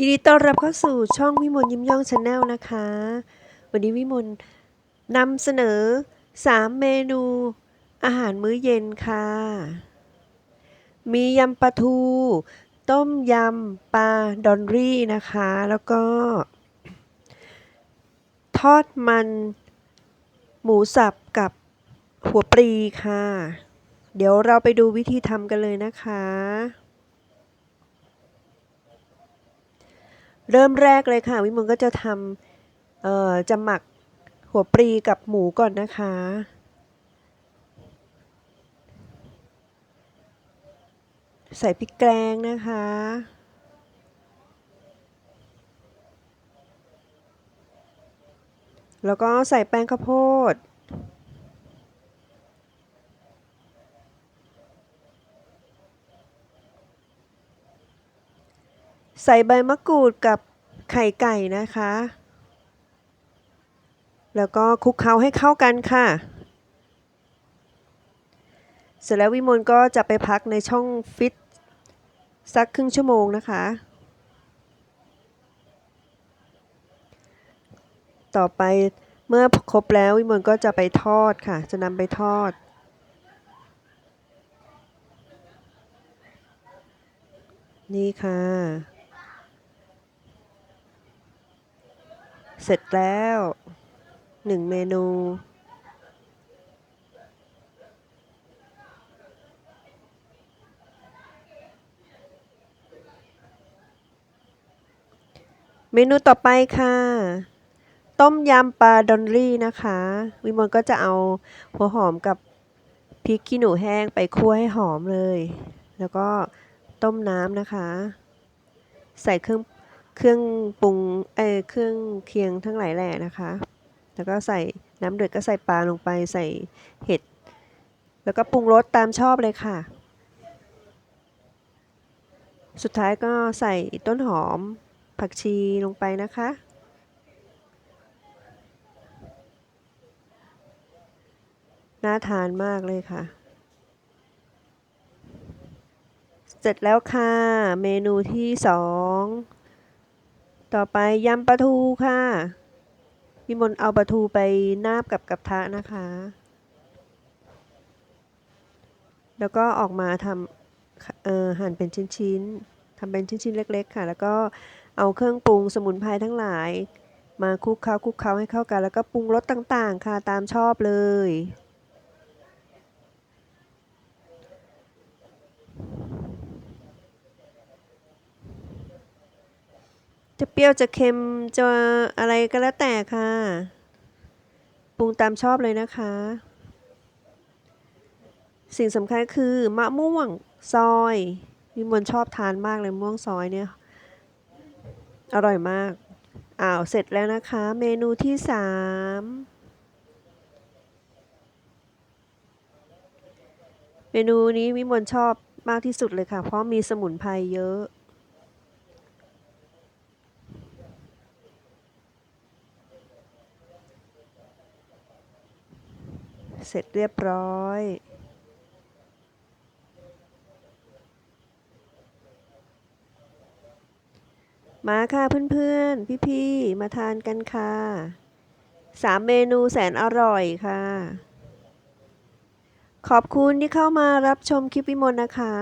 ยินดีต้อนรับเข้าสู่ช่องวิมลยิ้มย่องชาแนลนะคะ วันนี้วิมลนำเสนอ 3 เมนูอาหารมื้อเย็นค่ะ มียำปลาทู ต้มยำปลาดอนรี่นะคะ แล้วก็ ทอดมัน หมูสับกับหัวปลีค่ะ เดี๋ยวเราไปดูวิธีทำกันเลยนะคะ เริ่มแรกเลยค่ะ วิมลก็จะทำเอ่อจะหมักหัวปลีกับหมูก่อนนะคะ ใส่พริกแกงนะคะ แล้วก็ใส่แป้งข้าวโพด ใส่ใบมะกรูดกับไข่ไก่นะคะ แล้วก็คลุกเคล้าให้เข้ากันค่ะ เสร็จแล้ววิมลก็จะไปพักในช่องฟิตสักครึ่งชั่วโมงนะคะ ต่อไปเมื่อครบแล้ววิมลก็จะไปทอดค่ะ จะนำไปทอดนี่ค่ะ เสร็จแล้วหนึ่งเมนู เมนูต่อไปค่ะ ต้มยำปลาดอนรี่นะคะ วิมลก็จะเอาหัวหอมกับพริกขี้หนูแห้งไปคั่วให้หอมเลย แล้วก็ต้มน้ำนะคะ ใส่เครื่อง เครื่องปรุงเออเครื่องเคียงทั้งหลายแหล่นะคะ แล้วก็ใส่น้ำเดือดก็ใส่ปลาลงไปใส่เห็ด แล้วก็ปรุงรสตามชอบเลยค่ะ สุดท้ายก็ใส่ต้นหอมผักชีลงไปนะคะ น่าทานมากเลยค่ะ เสร็จแล้วค่ะ เมนูที่สอง ต่อไปยำปลาทูค่ะพี่มนเอาปลาทูไปนาบกับกระทะนะคะ แล้วก็ออกมาทำเอ่อหั่นเป็นชิ้นๆทำเป็นชิ้นๆเล็ก ๆ ค่ะ แล้วก็เอาเครื่องปรุงสมุนไพรทั้งหลาย มาคลุกเคล้าคลุกเคล้าให้เข้ากัน แล้วก็ปรุงรสต่างๆ ค่ะตามชอบเลย จะเปรี้ยวจะเค็มจะอะไรก็แล้วแต่ค่ะ ปรุงตามชอบเลยนะคะ สิ่งสำคัญคือมะม่วงซอยวิมลชอบทานมากเลยมะม่วงซอยเนี่ย อร่อยมาก อ้าวเสร็จแล้วนะคะ เมนูที่สามเมนูนี้วิมลชอบมากที่สุดเลยค่ะ เพราะมีสมุนไพรเยอะ เสร็จเรียบร้อยมาค่ะเพื่อนๆ พี่ๆ มาทานกันค่ะสามเมนูแสนอร่อยค่ะ ขอบคุณที่เข้ามารับชมคลิปวิมลนะคะ